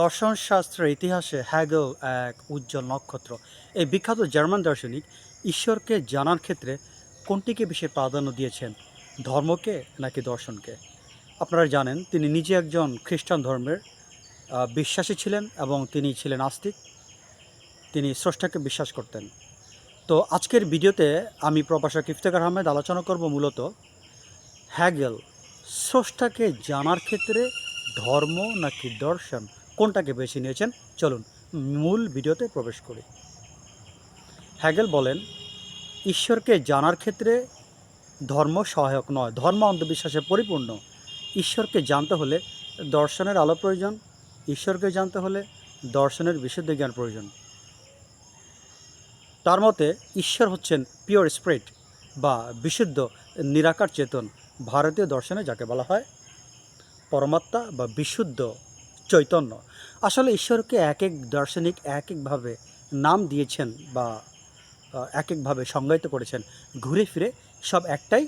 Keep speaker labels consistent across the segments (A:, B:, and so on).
A: দর্শনশাস্ত্রের ইতিহাসে হ্যাগেল এক উজ্জ্বল নক্ষত্র। এই বিখ্যাত জার্মান দার্শনিক ঈশ্বরকে জানার ক্ষেত্রে কোনটিকে বেশি প্রাধান্য দিয়েছেন? ধর্মকে নাকি দর্শনকে? আপনারা জানেন, তিনি নিজে একজন খ্রিস্টান ধর্মের বিশ্বাসী ছিলেন এবং তিনি ছিলেন আস্তিক। তিনি স্রষ্টাকে বিশ্বাস করতেন। তো আজকের ভিডিওতে আমি প্রভাষক ইফতেখার আহমেদ আলোচনা করব মূলত হ্যাগেল। স্রষ্টাকে জানার ক্ষেত্রে ধর্ম নাকি দর্শন? কোনটাকে বেছে নিয়েছেন? চলুন, মূল ভিডিওতে প্রবেশ করি। হ্যাগেল বলেন, ঈশ্বরকে জানার ক্ষেত্রে ধর্ম সহায়ক নয়, ধর্ম অন্ধবিশ্বাসে পরিপূর্ণ। ঈশ্বরকে জানতে হলে দর্শনের আলো প্রয়োজন, ঈশ্বরকে জানতে হলে দর্শনের বিশুদ্ধ জ্ঞান প্রয়োজন। তার মতে, ঈশ্বর হচ্ছেন পিওর স্পিরিট বা বিশুদ্ধ, নিরাকার চেতন, ভারতীয় দর্শনে যাকে বলা হয় পরমাত্মা বা বিশুদ্ধ চৈতন্য। আসলে ঈশ্বরকে এক এক দার্শনিক এক একভাবে নাম দিয়েছেন বা এক একভাবে সংজ্ঞায়িত করেছেন। ঘুরে ফিরে সব একটাই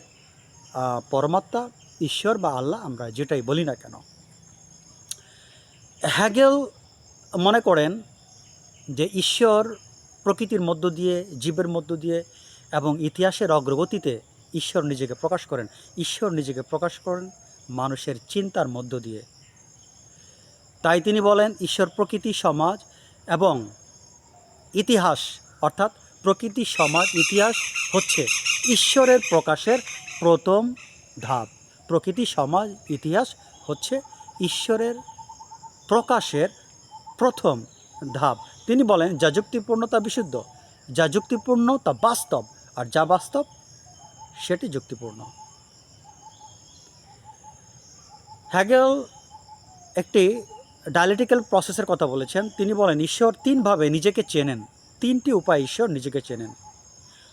A: পরমাত্মা, ঈশ্বর বা আল্লাহ আমরা যেটাই বলি না কেন। হ্যাগেল মনে করেন যে ঈশ্বর প্রকৃতির মধ্য দিয়ে, জীবের মধ্য দিয়ে এবং ইতিহাসের অগ্রগতিতে ঈশ্বর নিজেকে প্রকাশ করেন। ঈশ্বর নিজেকে প্রকাশ করেন মানুষের চিন্তার মধ্য দিয়ে। তাই তিনি বলেন, ঈশ্বর প্রকৃতি সমাজ এবং ইতিহাস, অর্থাৎ প্রকৃতি সমাজ, ইতিহাস হচ্ছে ঈশ্বরের প্রকাশের প্রথম ধাপ। প্রকৃতি সমাজ, ইতিহাস হচ্ছে ঈশ্বরের প্রকাশের প্রথম ধাপ। তিনি বলেন, যা যুক্তিপূর্ণ, তা বিশুদ্ধ। যা যুক্তিপূর্ণ, তা বাস্তব। আর যা বাস্তব, সেটি যুক্তিপূর্ণ। হ্যাগেল একটি ডায়ালেটিক্যাল প্রসেসের কথা বলেছেন। তিনি বলেন, ঈশ্বর তিনভাবে নিজেকে চেনেন। তিনটি উপায় ঈশ্বর নিজেকে চেনেন।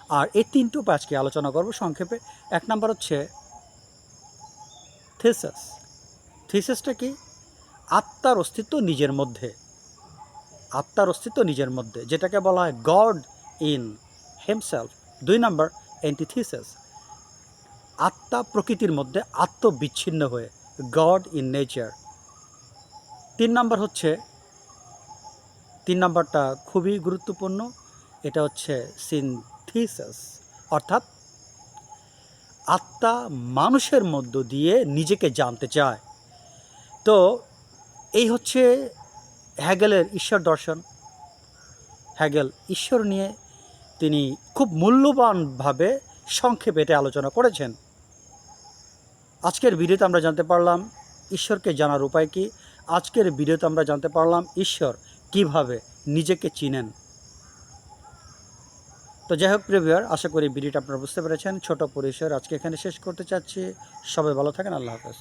A: আর এই তিনটি উপায় আজকে আলোচনা করব সংক্ষেপে। এক নম্বর হচ্ছে থিসাস থিসাসটা কি? আত্মার অস্তিত্ব নিজের মধ্যে। আত্মার অস্তিত্ব নিজের মধ্যে, যেটাকে বলা হয় গড ইন হেমসেলফ দুই নম্বর অ্যান্টিথিসিস আত্মা প্রকৃতির মধ্যে আত্মবিচ্ছিন্ন হয়ে গড ইন নেচার তিন নম্বর হচ্ছে, তিন নম্বরটা খুবই গুরুত্বপূর্ণ, এটা হচ্ছে সিনথিসিস অর্থাৎ আত্মা মানুষের মধ্য দিয়ে নিজেকে জানতে চায়। তো এই হচ্ছে হ্যাগেলের ঈশ্বর দর্শন। হ্যাগেল ঈশ্বর নিয়ে তিনি খুব মূল্যবানভাবে সংক্ষেপে এটা আলোচনা করেছেন। আজকের ভিডিওতে আমরা জানতে পারলাম, ঈশ্বরকে জানার উপায় কি? আজকের ভিডিওতে আমরা জানতে পারলাম, ঈশ্বর কীভাবে নিজেকে চিনেন। তো যাই হোক প্রিভিয়ার আশা করি ভিডিওটা আপনারা বুঝতে পেরেছেন। ছোট পরিসর আজকে এখানে শেষ করতে চাচ্ছি। সবাই ভালো থাকেন, আল্লাহ হাফেজ।